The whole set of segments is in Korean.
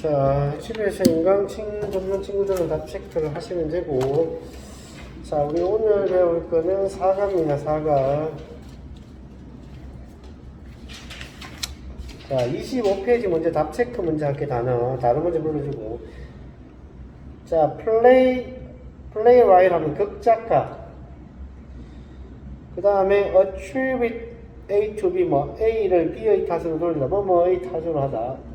자, 집에서 인강칭 접는 친구들은 다 체크를 하시면 되고, 자, 우리 오늘 배울 거는 사과입니다, 사과. 자, 25페이지 먼저 답 체크 먼저 할게, 단어. 단어 먼저 불러주고. 자, 플레이, 플레이 라이트 하면 극작가. 그 다음에 attribute A to B, 뭐, A를 B의 탓으로 돌리다, 뭐, 뭐의 탓으로 하다.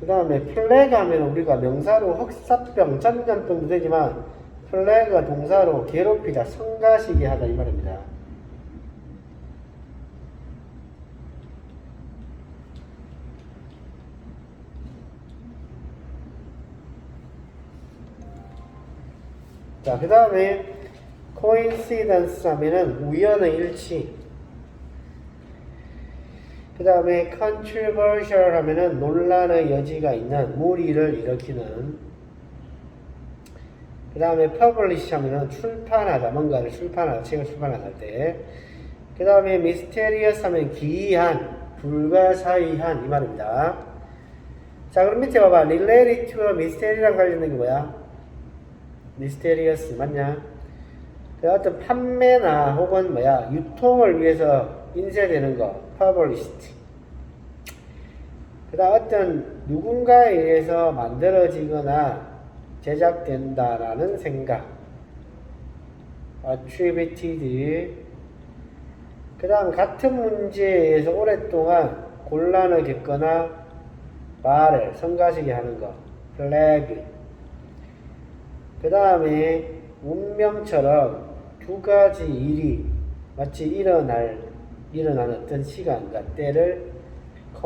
그 다음에 플래그 하면 우리가 명사로 흑사병, 전염병도 되지만 플래그가 동사로 괴롭히다, 성가시게 하다 이 말입니다. 자, 그 다음에 coincidence 하면은 우연의 일치. 그 다음에 controversial 하면은 논란의 여지가 있는 무리를 일으키는. 그 다음에 publish 하면은 출판하다 뭔가를 출판하다 책을 출판하다 할 때 그 다음에 mysterious 하면 기이한 불가사의한 이 말입니다. 자 그럼 밑에 봐봐. related to mystery랑 관련된 게 뭐야? mysterious 맞냐? 그 어떤 판매나 혹은 뭐야? 유통을 위해서 인쇄되는 거 published 그 다음 어떤 누군가에 의해서 만들어지거나 제작된다라는 생각 attributed 그 다음 같은 문제에 의해서 오랫동안 곤란을 겪거나 말을 성가시게 하는 거 flag. 그 다음에 운명처럼 두 가지 일이 마치 일어날 일어나는 어떤 시간과 때를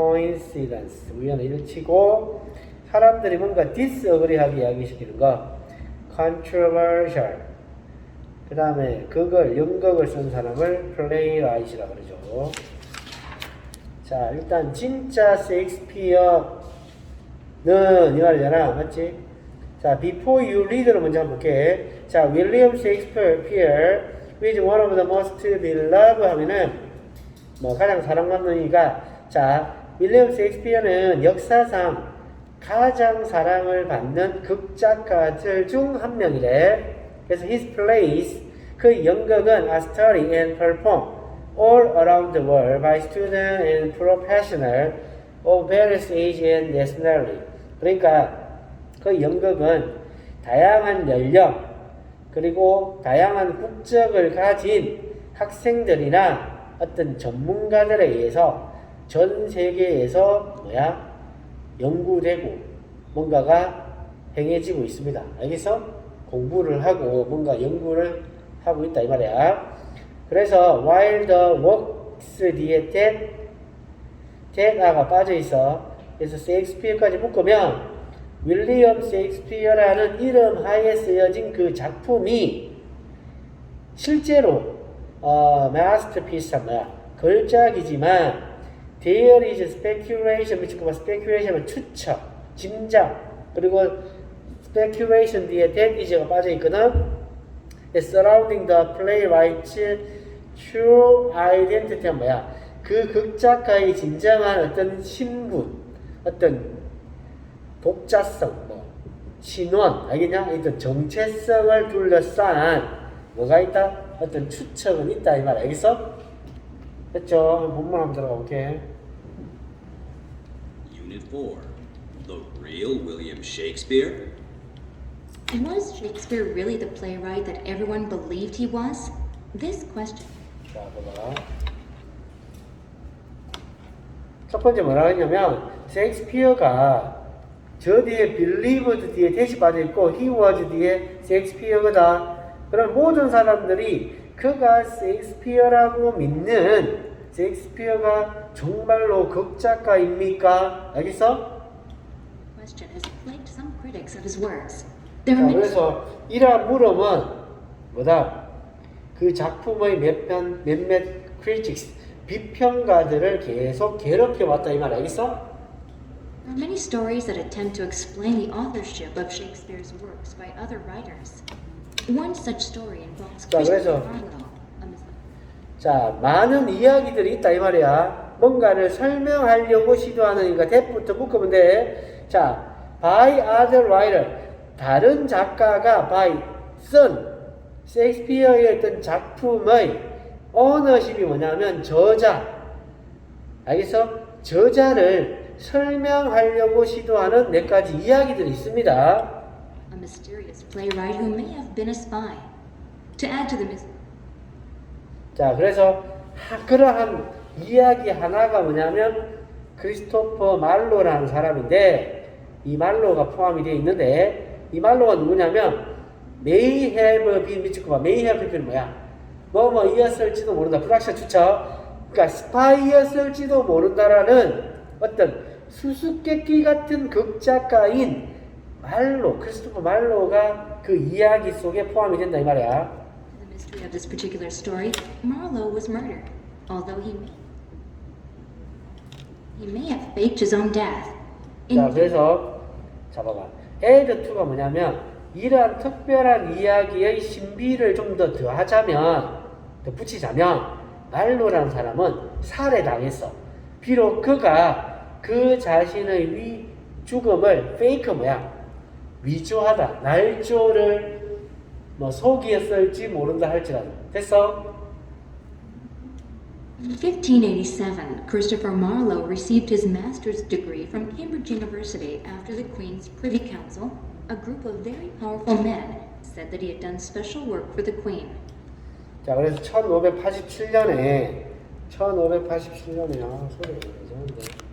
coincidence. 우연의 일치고 사람들이 뭔가 disagree하게 이야기시키는 거. controversial. 그 다음에 그걸 연극을 쓴 사람을 playwright이라고 그러죠. 자 일단 진짜 셰익스피어는 이 말이잖아. 맞지? 자 before you read를 먼저 한번 볼게. 자 윌리엄 셰익스피어 which one of the most beloved 하면은 뭐 가장 사랑받는 이가. 자 윌리엄 셰익스피어는 역사상 가장 사랑을 받는 극작가들 중 한 명이래. 그래서 his plays 그 연극은 are studied and performed all around the world by students and professionals of various age and nationality. 그러니까 그 연극은 다양한 연령 그리고 다양한 국적을 가진 학생들이나 어떤 전문가들에 의해서 전 세계에서 뭐야 연구되고 뭔가가 행해지고 있습니다. 알겠어? 공부를 하고 뭔가 연구를 하고 있다 이 말이야. 그래서 while the works 뒤에 that that가 빠져 있어. 그래서 셰익스피어까지 묶으면 윌리엄 셰익스피어라는 이름 하에 쓰여진 그 작품이 실제로 어, 마스터피스한 뭐야 걸작이지만 there is speculation 미치고 speculation은 추측, 짐작 그리고 speculation 뒤에 that is가 빠져 있거든. surrounding the playwright's true identity는 뭐야? 그 극작가의 진정한 어떤 신분, 어떤 독자성, 뭐 신원, 알겠냐? 어떤 정체성을 둘러싼 뭐가 있다? 어떤 추측은 있다 이 말 알겠어? 됐죠? 본문 한번 들어가 볼게. Unit 4. The real William Shakespeare? And was Shakespeare really the playwright that everyone believed he was? This question 자, 봐봐. 첫 번째 뭐라 했냐면, 셰익스피어가 저 뒤에 believed 뒤에 대시 빠져 있고, he was 뒤에 셰익스피어거다. 그럼 모든 사람들이 그가 셰익스피어라고 믿는 셰익스피어가 정말로 극작가입니까? 알겠어? question has plagued some critics of his works. There 자, are many 그래서 이러한 물음은 뭐다? 그 작품의 몇몇 몇몇 critics 비평가들을 계속 괴롭혀 왔다 이 말 알겠어? there are many stories that attempt to explain the authorship of Shakespeare's works by other writers. One such story involves 자, Christopher Marlowe, 자, 많은 이야기들이 있다 이 말이야. 뭔가를 설명하려고 시도하는 그러니까 묶으면 돼. 자, by other writer 다른 작가가 by 쓴 셰익스피어의 어떤 작품의 ownership이 뭐냐면 저자. 알겠어? 저자를 설명하려고 시도하는 몇 가지 이야기들이 있습니다. A mysterious playwright who may have been a spy. To add to the mystery, 자, 그래서 하- 그러한 이야기 하나가 뭐냐면 크리스토퍼 말로라는 사람인데 이 말로가 포함이 되어 있는데 이 말로가 누구냐면 have been 미치고 봐. may have been 뭐야? 뭐뭐 이었을지도 모른다. 불확실한 추측. 그러니까 스파이였을지도 모른다라는 어떤 수수께끼 같은 극작가인 말로 크리스토퍼 말로가 그 이야기 속에 포함이 된다 이 말이야. The mystery of this particular story, Marlowe was murdered, although he may, he may have faked his own death. In 자, 그래서 잡아봐. add to가 뭐냐면 이러한 특별한 이야기의 신비를 좀 더 더하자면 더 붙이자면 말로라는 사람은 살해당했어. 비록 그가 그 자신의 위 죽음을 페이크 뭐야 위조하다 날조를 뭐 속이었을지 모른다 할지라도 됐어? In 1587, Christopher Marlowe received his master's degree from Cambridge University after the Queen's Privy Council, a group of very powerful men, said that he had done special work for the Queen. 자, 그래서 1587년에 1587년에 아, 소리가 이상한데.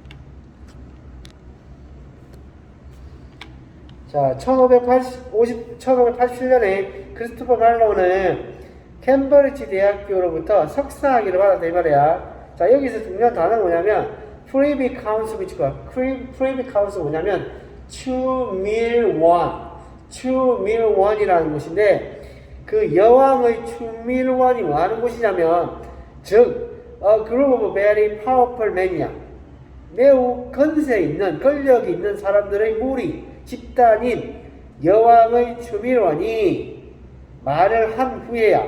자, 1580, 50, 1587년에 크리스토퍼 말로우는 캠버리지 대학교로부터 석사학위를 받았다 이 말이야. 자, 여기서 중요한 단어가 뭐냐면 프리비 카운스 미치고 프리비 카운스 뭐냐면 추밀원 추밀원이라는 곳인데 그 여왕의 추밀원이 뭐 하는 곳이냐면 즉 어, 그룹 오브 베리 파워풀 매니아 매우 건세 있는 권력이 있는 사람들의 무리 집단인 여왕의 추밀원이 말을 한 후에야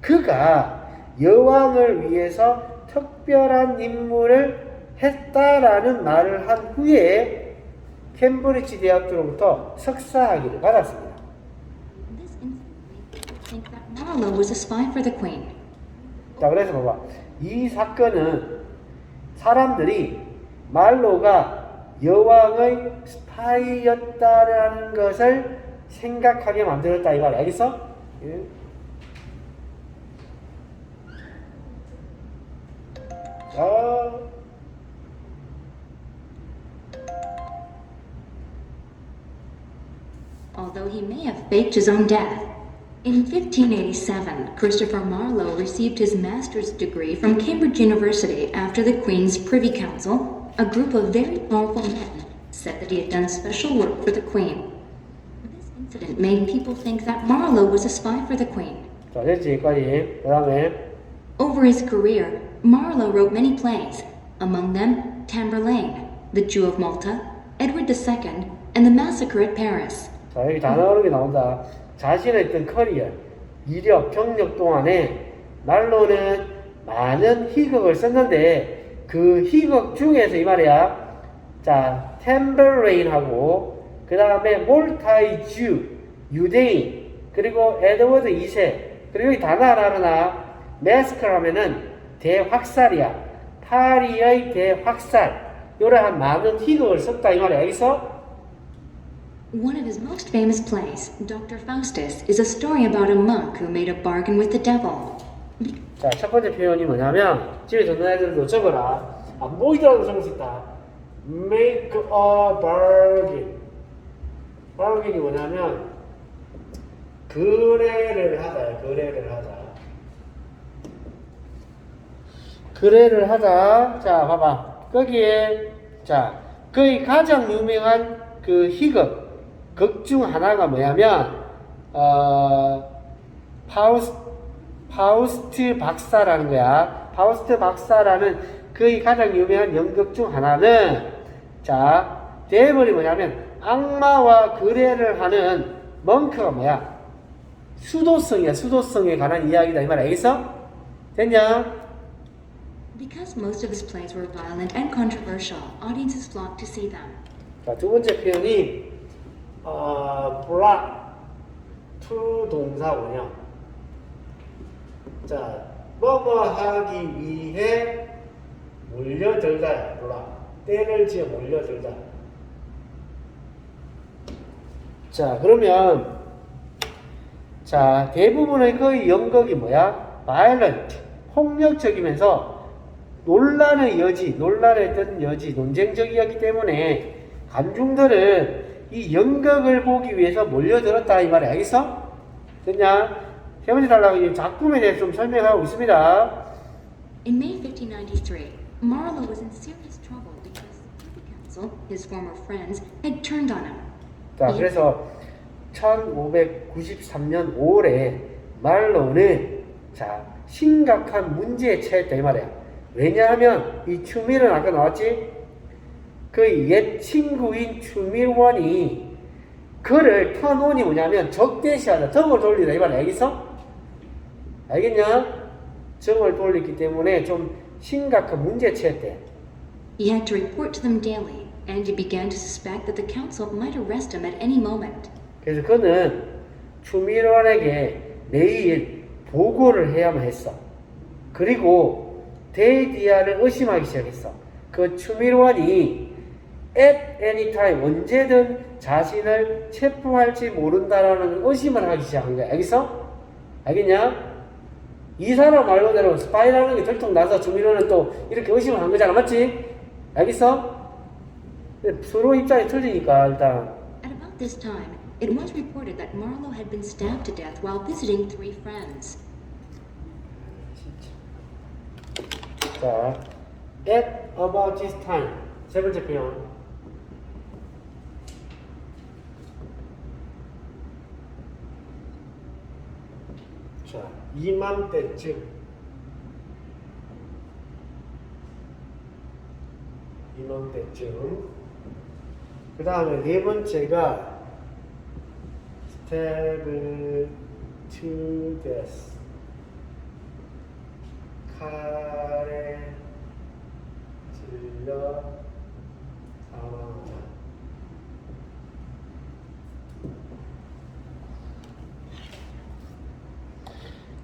그가 여왕을 위해서 특별한 임무를 했다라는 말을 한 후에 캠브리지 대학교로부터 석사 학위를 받았습니다. This incident made people think that Marlowe was a spy for the Queen. 자, 그래서 봐봐. 이 사건은 사람들이 말로가 여왕의 스파이였다라는 것을 생각하게 만들었다 이 말이야. 알겠어? Although he may have faked his own death. In 1587, Christopher Marlowe received his master's degree from Cambridge University after the Queen's Privy Council, a group of very powerful men, said that he had done special work for the Queen This incident made people think that Marlowe was a spy for the Queen. 자, 됐지, 여기까지. 그 다음에, Over his career, Marlowe wrote many plays, among them Tamburlaine, The Jew of Malta, Edward II, and The Massacre at Paris. 자, 여기 단어가 나온다. 자신의 어떤 커리어, 이력, 경력 동안에 말로는 많은 희극을 썼는데 그 희극 중에서 이 말이야. 자, 템버레인하고 그 다음에 몰타이 주, 유대인, 그리고 에드워드 2세, 그리고 이 단어 하나 하나 매스크를 하면은 대확살이야. 파리의 대확살. 이러한 많은 희극을 썼다 이 말이야. 여기서 One of his most famous plays, Dr. Faustus, is a story about a monk who made a bargain with the devil. 자, 첫 번째 표현이 뭐냐면, 집에 듣는 애들도 적어라. 안 보이더라도 적을 수 있다. make a bargain. Bargain이 뭐냐면, 거래를 하다, 거래를 하다. 거래를 하다. 자, 봐봐. 거기에, 자, 거의 가장 유명한 그 희극, 극 중 하나가 뭐냐면, 어, 파우스, 파우스트 박사라는 거야. 파우스트 박사라는 그의 가장 유명한 연극 중 하나는, 자, 대본이 뭐냐면, 악마와 거래를 하는 멍크가 뭐야? 수도성이야. 수도성에 관한 이야기다. 이 말 알겠어? 됐냐? Because most of his plays were violent and controversial, audiences flocked to see them. 자, 두 번째 표현이 어, brought to 동사 원형. 자, 뭐뭐 하기 위해 몰려들다. brought. 때를 지어 몰려들다. 자, 그러면 자, 대부분의 거의 연극이 뭐야? violent. 폭력적이면서 논란의 여지, 논란의 어떤 여지, 논쟁적이었기 때문에 관중들은 이 연극을 보기 위해서 몰려들었다 이 말이야. 알겠어? 됐냐? 세 번째 이 작품에 대해서 좀 설명하고 있습니다. In May 1593, Marlowe was in serious trouble because the Council, his former friends, had turned on him. 자, 그래서 1593년 5월에 말로는 자 심각한 문제에 처했다 이 말이야. 왜냐하면 이 추밀은 아까 나왔지? 그 옛 친구인 추밀원이 그를 턴온이 뭐냐면 적대시하다, 정을 돌리다 이 말이야. 알겠어? 알겠냐? 정을 돌리기 때문에 좀 심각한 문제에 처했대. He had to report to them daily, and he began to suspect that the council might arrest him at any moment. 그래서 그는 추밀원에게 매일 보고를 해야만 했어. 그리고 데이디아를 의심하기 시작했어. 그 추밀원이 at any time 언제든 자신을 체포할지 모른다라는 의심을 하기 시작한 거야. 알겠어? 알겠냐? 이 사람 말 그대로 스파이라는 게 들통나서 주민원은 또 이렇게 의심을 한 거잖아. 맞지? 알겠어? 근데 서로 입장이 틀리니까 일단 At about this time, it was reported that Marlowe had been stabbed to death while visiting three friends. 자, at about this time. 세 번째 표현. 자, 이맘때쯤. 이맘때쯤. 그 다음에 네 번째가 stab to death. 칼에 찔려 사망하다.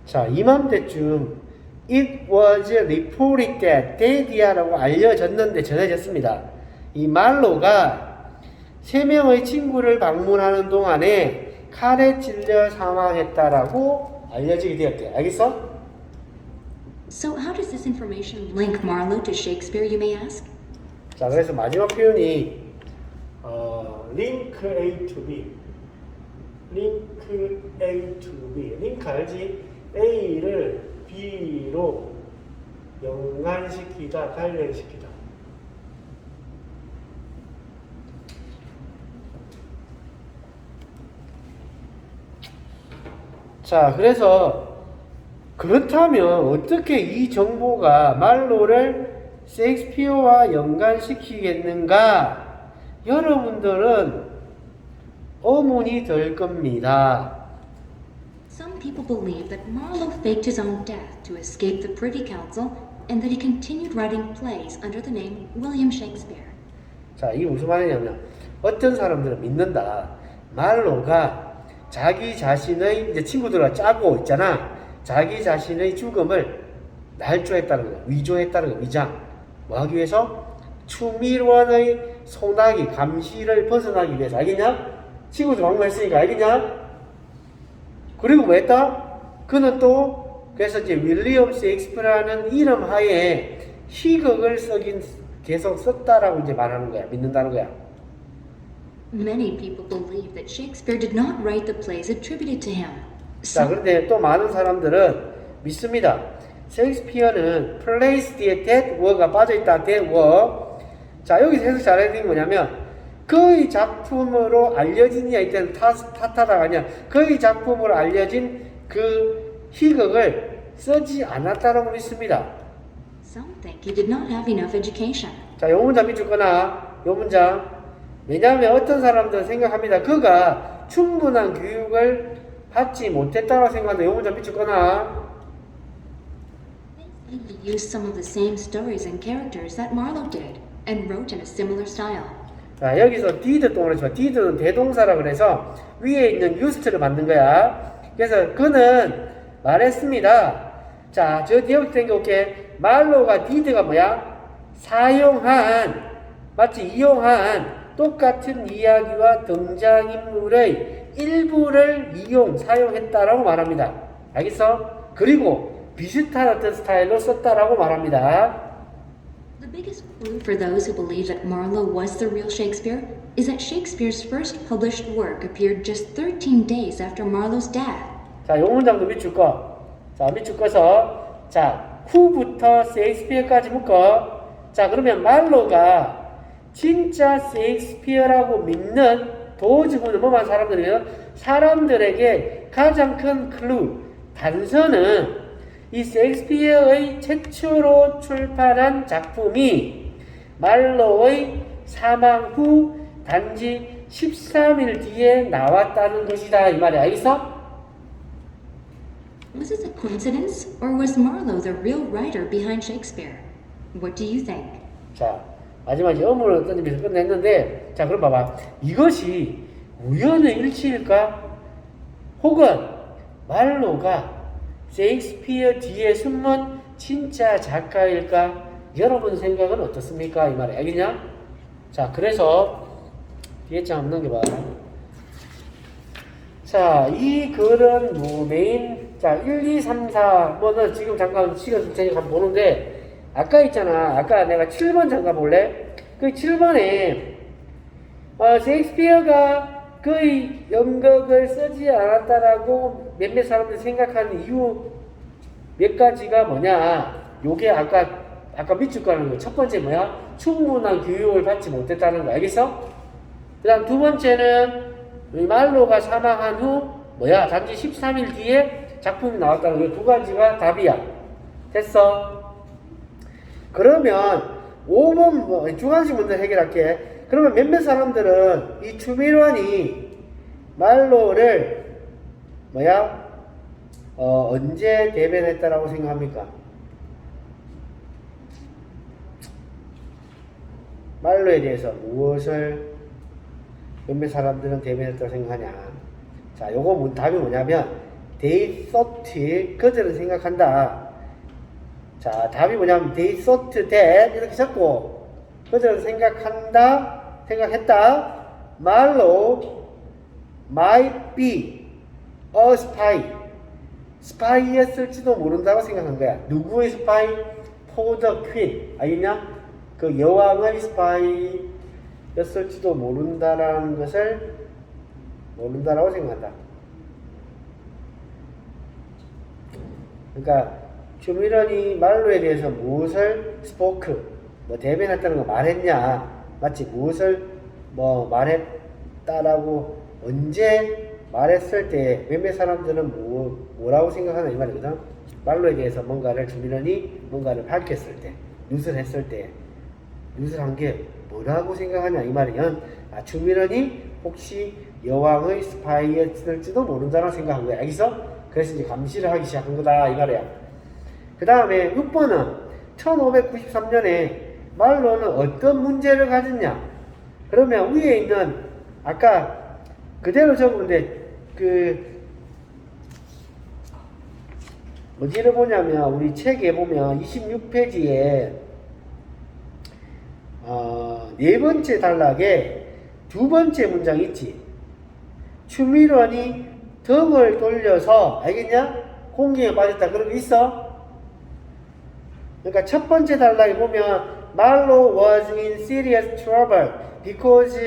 자, 이맘때쯤 It was reported that 데디아라고 알려졌는데 전해졌습니다. 이 말로가 세 명의 친구를 방문하는 동안에 칼에 찔려 사망했다라고 알려지게 되었대. 알겠어? So, how does this information link Marlowe to Shakespeare, you may ask? 자, 그래서 마지막 표현이 어, link A to B. link A to B. 링크 알지? A를 B로 연관시키다, 관련시키다. 자, 그래서 그렇다면 어떻게 이 정보가 말로를 셰익스피어와 연관시키겠는가? 여러분들은 어문이 될 겁니다. Some people believe that Marlowe faked his own death to escape the Privy Council and that he continued writing plays under the name William Shakespeare. 자, 이게 무슨 말이냐면 어떤 사람들은 믿는다. 말로가 자기 자신의 이제 친구들과 짜고 있잖아. 자기 자신의 죽음을 날조했다는 거, 위조했다는 거, 위장. 뭐 하기 위해서? 추밀원의 소나기, 감시를 벗어나기 위해서. 알겠냐? 친구들 방문했으니까 알겠냐? 그리고 뭐 했다? 그는 또 그래서 이제 윌리엄 셰익스피어라는 이름 하에 희극을 쓰긴 계속 썼다라고 이제 말하는 거야. 믿는다는 거야. Many people believe that Shakespeare did not write the plays attributed to him. 자, 그런데 또 많은 사람들은 믿습니다. 셰익스피어는 플레이스 뒤에 that were가 빠져있다. that were. 자, 여기서 해석 잘해야 되는 게 뭐냐면 그의 작품으로 알려진 이야 이때는 타, 타타다가 아니야. 그의 작품으로 알려진 그 희극을 쓰지 않았다라고 믿습니다. some think he did not have enough education. 자, 요 문장 밑줄 거나, 요 문장. 왜냐하면 어떤 사람들은 생각합니다. 그가 충분한 교육을 받지 못했다고 생각하는데, 요 문장 밑줄 거나. They He used some of the same stories and characters that Marlowe did and wrote in a similar style. 자, 여기서 did 또 그러지만 did는 대동사라 그래서 위에 있는 used를 만든 거야. 그래서 그는 말했습니다. 자, 저 뒤에 땡겨올게. 말로가 did가 뭐야? 사용한, 마치 이용한 똑같은 이야기와 등장인물의 일부를 이용, 사용했다라고 말합니다. 알겠어? 그리고 비슷한 어떤 스타일로 썼다라고 말합니다. The biggest clue for those who believe that Marlowe was the real Shakespeare is that Shakespeare's first published work appeared just 13 days after Marlowe's death. 자, 요 문장도 밑줄 거. 자, 밑줄 거서. 자, 후부터 셰익스피어까지 묶어. 자, 그러면 말로가 진짜 셰익스피어라고 믿는 도지구는 뭐만 사람들이에요? 사람들에게 가장 큰 클루, 단서는 이 셰익스피어의 최초로 출판한 작품이 말로의 사망 후 단지 13일 뒤에 나왔다는 것이다. 이 말이야. 알겠어? Was this a coincidence, or was Marlowe the real writer behind Shakespeare? What do you think? 자, 마지막에 어물을 던지면서 끝냈는데, 자, 그럼 봐봐. 이것이 우연의 일치일까? 혹은 말로가 셰익스피어 뒤에 숨은 진짜 작가일까? 여러분 생각은 어떻습니까? 이 말이 알겠냐? 자, 그래서 뒤에 장 넘겨봐. 자, 이 글은 뭐 메인, 자, 1, 2, 3, 4, 뭐는 지금 잠깐 시간 줄 테니까 한번 보는데, 아까 있잖아. 아까 내가 7번 잠깐 볼래? 그 7번에, 어, 셰익스피어가 그의 연극을 쓰지 않았다라고 몇몇 사람들이 생각하는 이유 몇 가지가 뭐냐. 요게 아까, 아까 밑줄 거라는 거. 첫 번째 뭐야? 충분한 교육을 받지 못했다는 거. 알겠어? 그 다음 두 번째는 이 말로가 사망한 후 뭐야 단지 13일 뒤에 작품이 나왔다는 거 두 가지가 답이야 됐어 그러면 5번 뭐, 주관식 문제 해결할게 그러면 몇몇 사람들은 이 추미론이 말로를 뭐야 어, 언제 대변했다라고 생각합니까 말로에 대해서 무엇을 몇몇 사람들은 대변했다고 생각하냐. 자, 요거 뭐- 답이 뭐냐면, they thought, 그들은 생각한다. 자, 답이 뭐냐면, they thought that, 이렇게 적고, 그들은 생각한다, 생각했다. 말로, might be a spy. 스파이였을지도 모른다고 생각한 거야. 누구의 스파이? for the queen. 알겠냐? 그 여왕의 스파이, 였을지도 모른다라는 것을 모른다라고 생각한다. 그러니까 주미런이 말로에 대해서 무엇을 스포크 뭐 대변했다는 거 말했냐? 맞지 무엇을 뭐 말했다라고 언제 말했을 때 몇몇 사람들은 뭐, 뭐라고 생각하나 이 말이거든. 말로에 대해서 뭔가를 주미런이 뭔가를 밝혔을 때 뉴스를 했을 때 뉴스를 한 게 뭐라고 생각하냐 이 말이면 아, 주미런이 혹시 여왕의 스파이였을지도 모른다고 생각한 거야. 알겠어? 그래서 이제 감시를 하기 시작한 거다 이 말이야 그 다음에 6번은 1593년에 말로는 어떤 문제를 가졌냐 그러면 위에 있는 아까 그대로 적으는데 그 어디를 보냐면 우리 책에 보면 26페이지에 어, 네 번째 단락에 두 번째 문장 있지. 추미론이 덕을 돌려서 알겠냐? 공경에 빠졌다. 그런 거 있어? 그러니까 첫 번째 단락에 보면 말로 was in serious trouble because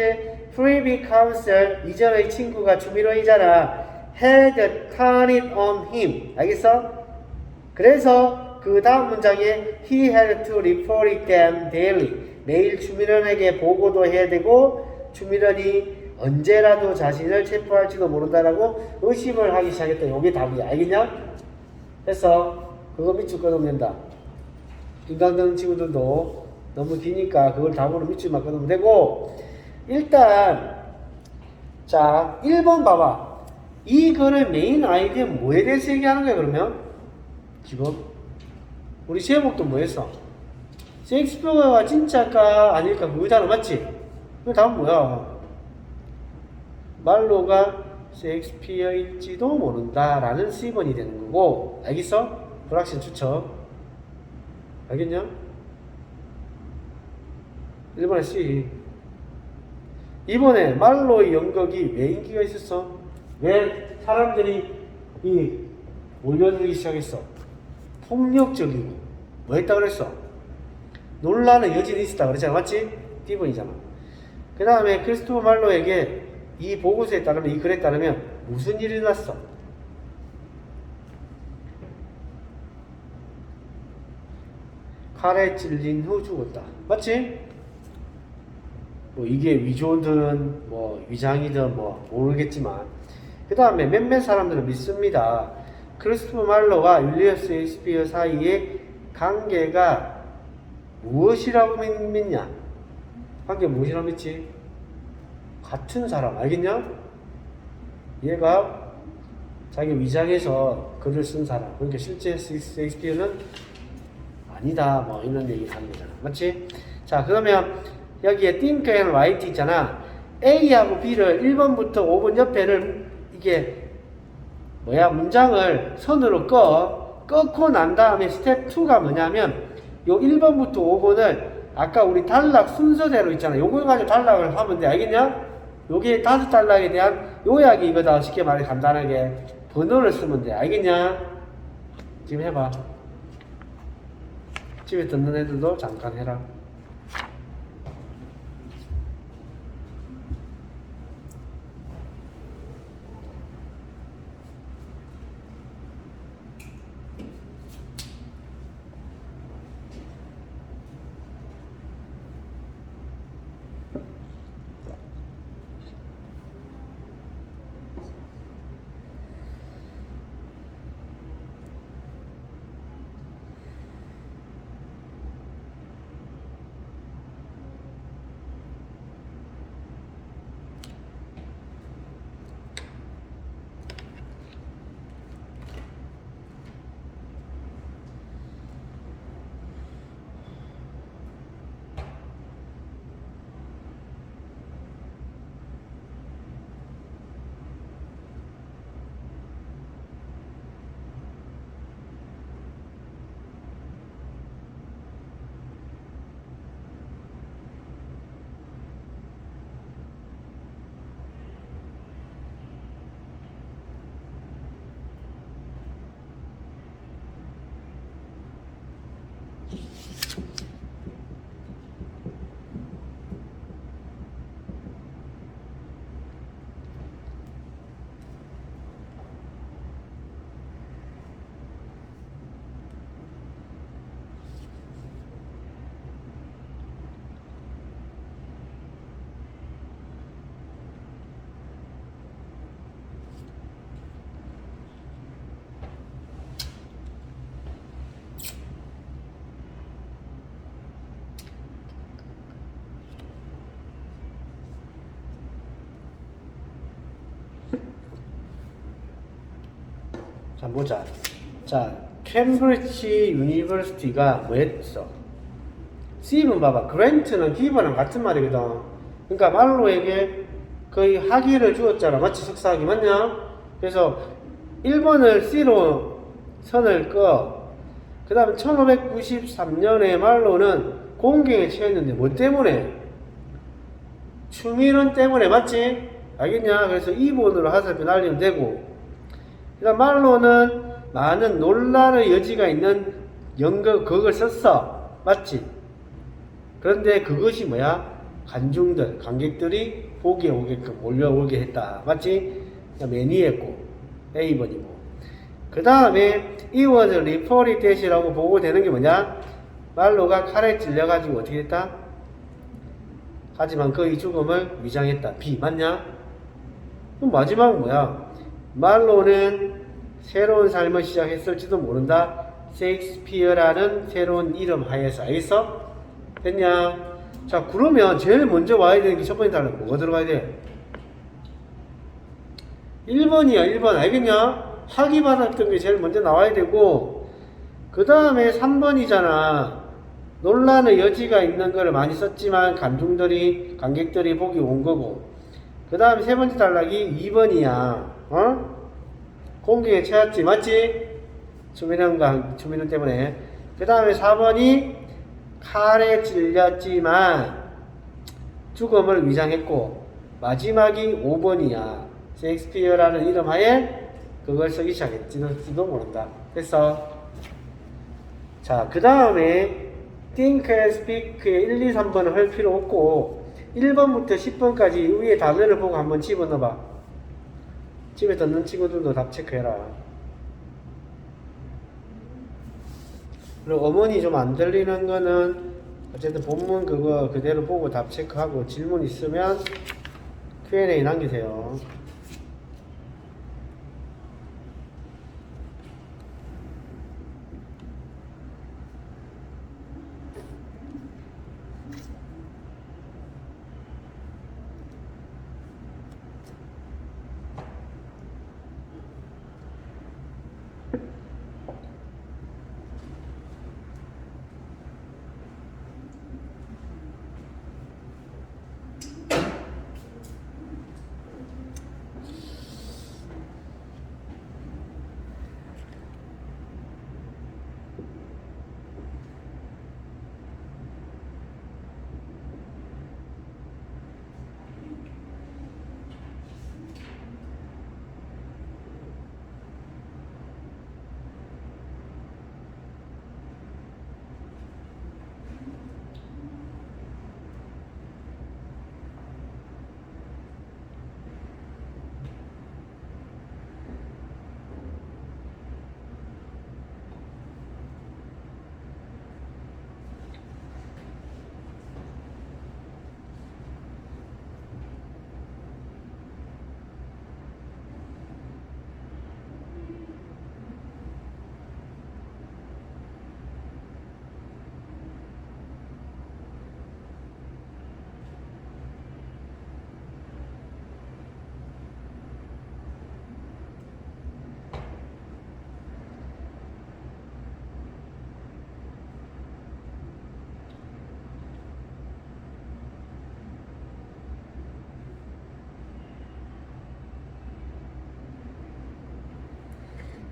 Privy Council 이전의 친구가 추미론이잖아. had turned on him. 알겠어? 그래서 그 다음 문장에 he had to report them daily. 매일 주민원에게 보고도 해야 되고 주민원이 언제라도 자신을 체포할지도 모른다라고 의심을 하기 시작했다. 요게 답이야. 알겠냐? 됐어. 그거 된다. 인강등 친구들도 너무 기니까 그걸 답으로 밑줄만 끊으면 되고 일단 자 1번 봐봐. 이 글의 메인 아이디어 뭐에 대해서 얘기하는 거야 그러면? 지금 우리 제목도 뭐였어? 셰익스피어가 진짜가 아닐까 그거잖아 맞지? 그 다음 뭐야? 말로가 셰익스피어일지도 모른다라는 C번이 되는 거고 알겠어? 불확실 추측 알겠냐? 1번에 C 2번에 말로의 연극이 왜 인기가 있었어? 왜 사람들이 이 몰려들기 시작했어? 폭력적이고 뭐 했다 그랬어? 논란의 여지는 있었다 그랬잖아 맞지? D번이잖아 그 다음에 크리스토퍼 말로에게 이 보고서에 따르면 이 글에 따르면 무슨 일이 일어났어? 칼에 찔린 후 죽었다 맞지? 뭐 이게 위조든 뭐 위장이든 뭐 모르겠지만 그 다음에 몇몇 사람들은 믿습니다. 크리스토퍼 말로와 윌리엄스 셰익스피어 사이의 관계가 무엇이라고 믿- 믿냐? 관계 무엇이라고 믿지? 같은 사람 알겠냐? 얘가 자기 위장해서 글을 쓴 사람 그러니까 실제 셰익스피어는 아니다. 뭐 이런 얘기 거잖아 맞지? 자 그러면 여기에 think and write 있잖아. A하고 B를 1번부터 5번 옆에를 이게 뭐야? 문장을 선으로 꺼. 꺾고 난 다음에 스텝 2가 뭐냐면 요 1번부터 5번을 아까 우리 단락 순서대로 있잖아. 요걸 가지고 단락을 하면 돼. 알겠냐? 요게 다섯 단락에 대한 요약이 이거다. 쉽게 말해 간단하게. 번호를 쓰면 돼. 알겠냐? 지금 해봐 집에 듣는 애들도 잠깐 해라. 자 보자. 자 캠브리지 유니버시티가 뭐 했어? 스티븐 봐봐. 그랜트는 기버랑 같은 말이거든. 그러니까 말로에게 거의 학위를 주었잖아. 맞지? 석사학위 맞냐? 그래서 1번을 C로 선을 꺼. 그 다음에 1593년에 말로는 공경에 처했는데 뭐 때문에? 추미론 때문에 맞지? 알겠냐? 그래서 2번으로 하살표 날리면 되고 그다음 말로는 많은 논란의 여지가 있는 연극 그걸 썼어 맞지? 그런데 그것이 뭐야? 관중들 관객들이 보기에 오게끔 몰려오게 했다 맞지? 매니했고 A번이고 그 다음에 it was reported이라고 보고되는 게 뭐냐? 말로가 칼에 찔려가지고 어떻게 했다? 하지만 그의 죽음을 위장했다 B 맞냐? 그럼 마지막은 뭐야? 말로는 새로운 삶을 시작했을지도 모른다. 셰익스피어라는 새로운 이름 하에서 알겠어? 됐냐? 자 그러면 제일 먼저 와야 되는 게 첫 번째 단락 뭐가 들어가야 돼? 1번이야 1번 알겠냐? 학위 받았던 게 제일 먼저 나와야 되고 그 다음에 3번이잖아. 논란의 여지가 있는 거를 많이 썼지만 관중들이, 관객들이 보기 온 거고. 그 다음에 세 번째 단락이 2번이야. 어? 공격에 채웠지. 맞지? 주민원과, 주민원 때문에. 그 다음에 4번이 칼에 찔렸지만 죽음을 위장했고. 마지막이 5번이야. 셰익스피어라는 이름 하에 그걸 쓰기 시작했지도 모른다. 됐어? 자, 그 다음에 think and speak의 1, 2, 3번을 할 필요 없고 1번부터 10번까지 위에 단어를 보고 한번 집어넣어봐. 집에 듣는 친구들도 답 체크해라. 그리고 어머니 좀 안 들리는 거는 어쨌든 본문 그거 그대로 보고 답 체크하고 질문 있으면 Q&A 남기세요.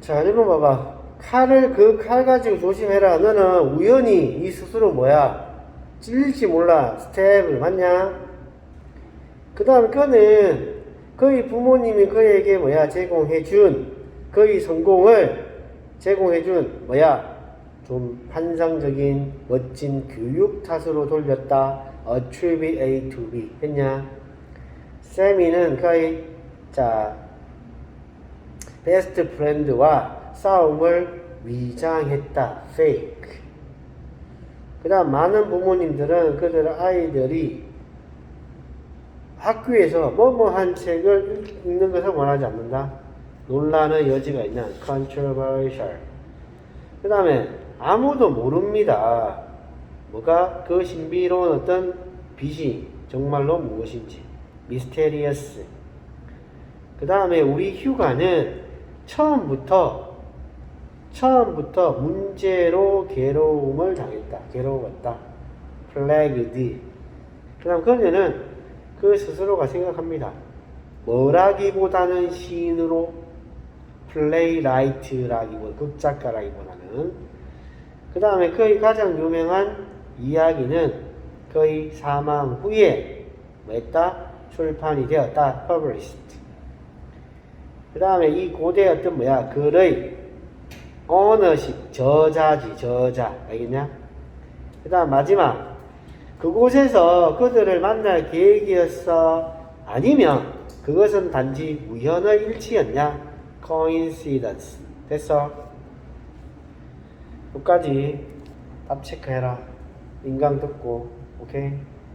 자, 1번 봐봐. 칼을 그 칼 가지고 조심해라. 너는 우연히 이 스스로 뭐야? 찔릴지 몰라. 스텝을 맞냐? 그 다음 그는 그의 부모님이 그에게 뭐야? 제공해준 그의 성공을 제공해준 뭐야? 좀 환상적인 멋진 교육 탓으로 돌렸다. attribute A to B 했냐? 세미는 그의 자 베스트 프렌드와 싸움을 위장했다. fake. 그 다음 많은 부모님들은 그들 아이들이 학교에서 뭐뭐한 책을 읽는 것을 원하지 않는다. 논란의 여지가 있는 controversial. 그 다음에 아무도 모릅니다. 뭐가 그 신비로운 어떤 빛이 정말로 무엇인지. mysterious. 그 다음에 우리 휴가는 처음부터 처음부터 문제로 괴로움을 당했다. 괴로웠다. plagued. 그 다음 그녀는 그 스스로가 생각합니다. 뭐라기보다는 시인으로 플레이라이트라기보다 극작가라기보다는 그 다음에 그의 가장 유명한 이야기는 그의 사망 후에 뭐했다? 출판이 되었다. published. 그 다음에 이 고대 어떤 뭐야 글의 ownership 저자지 저자 알겠냐? 그 다음 마지막 그곳에서 그들을 만날 계획이었어 아니면 그것은 단지 우연의 일치였냐? coincidence 됐어? 끝까지 답 체크해라 인강 듣고 오케이?